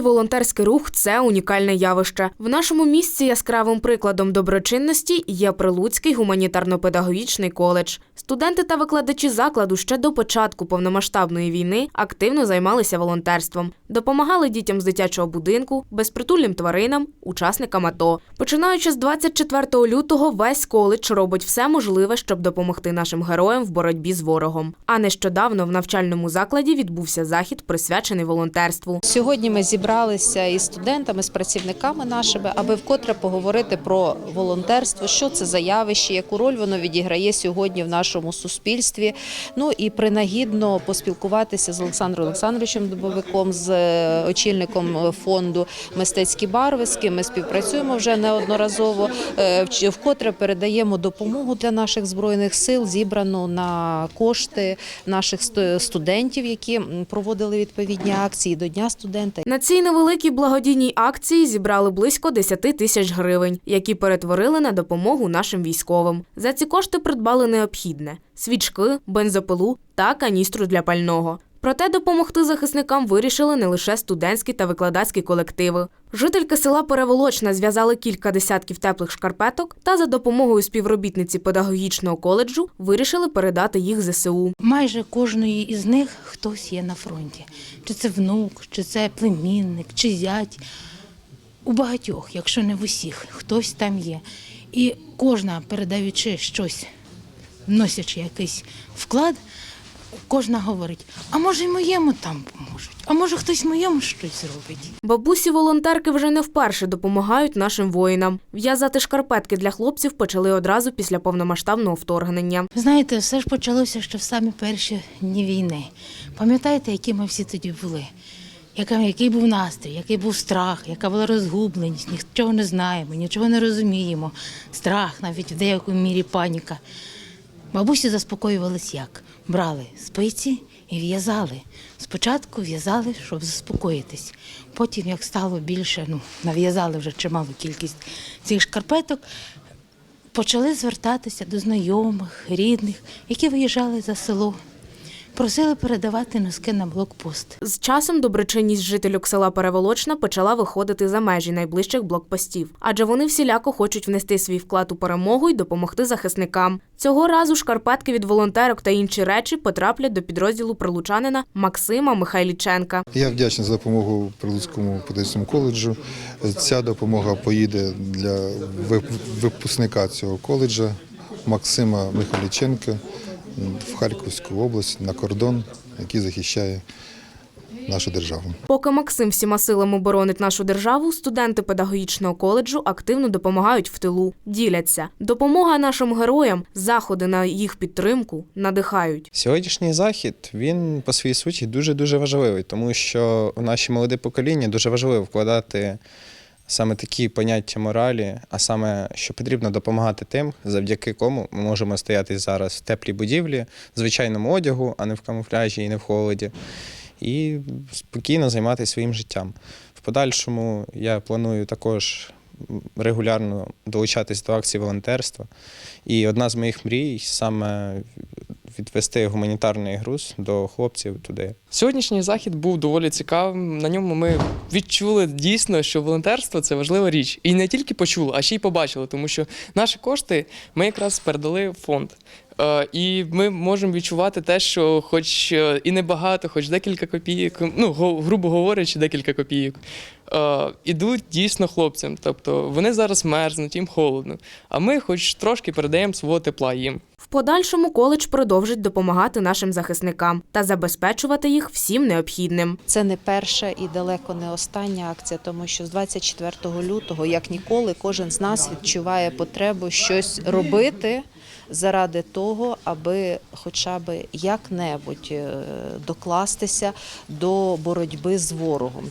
волонтерський рух це унікальне явище. В нашому місті яскравим прикладом доброчинності є Прилуцький гуманітарно-педагогічний коледж. Студенти та викладачі закладу ще до початку повномасштабної війни активно займалися волонтерством, допомагали дітям з дитячого будинку, безпритульним тваринам, учасникам АТО. Починаючи з 24 лютого, весь коледж робить все можливе, щоб допомогти нашим героям в боротьбі з ворогом. А нещодавно в навчальному закладі відбувся захід, присвячений волонтерству. Сьогодні ми зібралися із студентами, з працівниками нашими, аби вкотре поговорити про волонтерство, що це за явище, яку роль воно відіграє сьогодні в нашому суспільстві. Ну і принагідно поспілкуватися з Олександром Олександровичем Дубовиком, з е, очільником фонду Мистецькі барви, з ким ми співпрацюємо вже неодноразово. Е, Вкотре передаємо допомогу для наших збройних сил, зібрану на кошти наших студентів, які проводили відповідні акції до Дня студента. На цій невеликій благодійній акції зібрали близько 10 тисяч гривень, які перетворили на допомогу нашим військовим. За ці кошти придбали необхідне: свічки, бензопилу та каністру для пального. Проте допомогти захисникам вирішили не лише студентські та викладацькі колективи. Жительки села Переволочна зв'язали кілька десятків теплих шкарпеток та за допомогою співробітниці педагогічного коледжу вирішили передати їх ЗСУ. Майже кожної із них хтось є на фронті. Чи це внук, чи це племінник, чи зять. У багатьох, якщо не в усіх, хтось там є. І кожна, передаючи щось, вносячи якийсь вклад, кожна говорить: а може й моєму там поможуть, а може хтось моєму щось зробить. Бабусі волонтерки вже не вперше допомагають нашим воїнам. В'язати шкарпетки для хлопців почали одразу після повномасштабного вторгнення. Знаєте, все ж почалося ще в самі перші дні війни. Пам'ятаєте, які ми всі тоді були? Який був настрій, який був страх, яка була розгубленість, нічого не знаємо, нічого не розуміємо. Страх, навіть в деякій мірі паніка. Бабусі заспокоювались як? Брали спиці і в'язали. Спочатку в'язали, щоб заспокоїтись. Потім, як стало більше, ну, нав'язали вже чималу кількість цих шкарпеток, почали звертатися до знайомих, рідних, які виїжджали за село. Просили передавати носки на блокпост. З часом доброчинність жительок села Переволочна почала виходити за межі найближчих блокпостів, адже вони всіляко хочуть внести свій вклад у перемогу і допомогти захисникам. Цього разу шкарпетки від волонтерок та інші речі потраплять до підрозділу прилучанина Максима Михайліченка. Я вдячний за допомогу Прилуцькому педагогічному коледжу. Ця допомога поїде для випускника цього коледжа Максима Михайліченка в Харківську область на кордон, який захищає нашу державу. Поки Максим всіма силами боронить нашу державу, студенти педагогічного коледжу активно допомагають в тилу, діляться. Допомога нашим героям, заходи на їх підтримку надихають. Сьогоднішній захід він по своїй суті дуже дуже важливий, тому що у наші молоде покоління дуже важливо вкладати саме такі поняття моралі, а саме, що потрібно допомагати тим, завдяки кому ми можемо стояти зараз в теплій будівлі, в звичайному одягу, а не в камуфляжі і не в холоді, і спокійно займатися своїм життям. В подальшому я планую також регулярно долучатись до акцій волонтерства. І одна з моїх мрій саме відвести гуманітарний груз до хлопців туди. Сьогоднішній захід був доволі цікавим. На ньому ми відчули дійсно, що волонтерство це важлива річ. І не тільки почули, а ще й побачили, тому що наші кошти ми якраз передали в фонд. Е, І ми можемо відчувати те, що хоч е, і небагато, хоч декілька копійок, ну грубо говорячи, декілька копійок, е, ідуть дійсно хлопцям. Тобто вони зараз мерзнуть, їм холодно. А ми, хоч трошки, передаємо свого тепла їм. Подальшому коледж продовжить допомагати нашим захисникам та забезпечувати їх всім необхідним. Це не перша і далеко не остання акція, тому що з 24 лютого, як ніколи, кожен з нас відчуває потребу щось робити заради того, аби хоча б як-небудь е, докластися до боротьби з ворогом.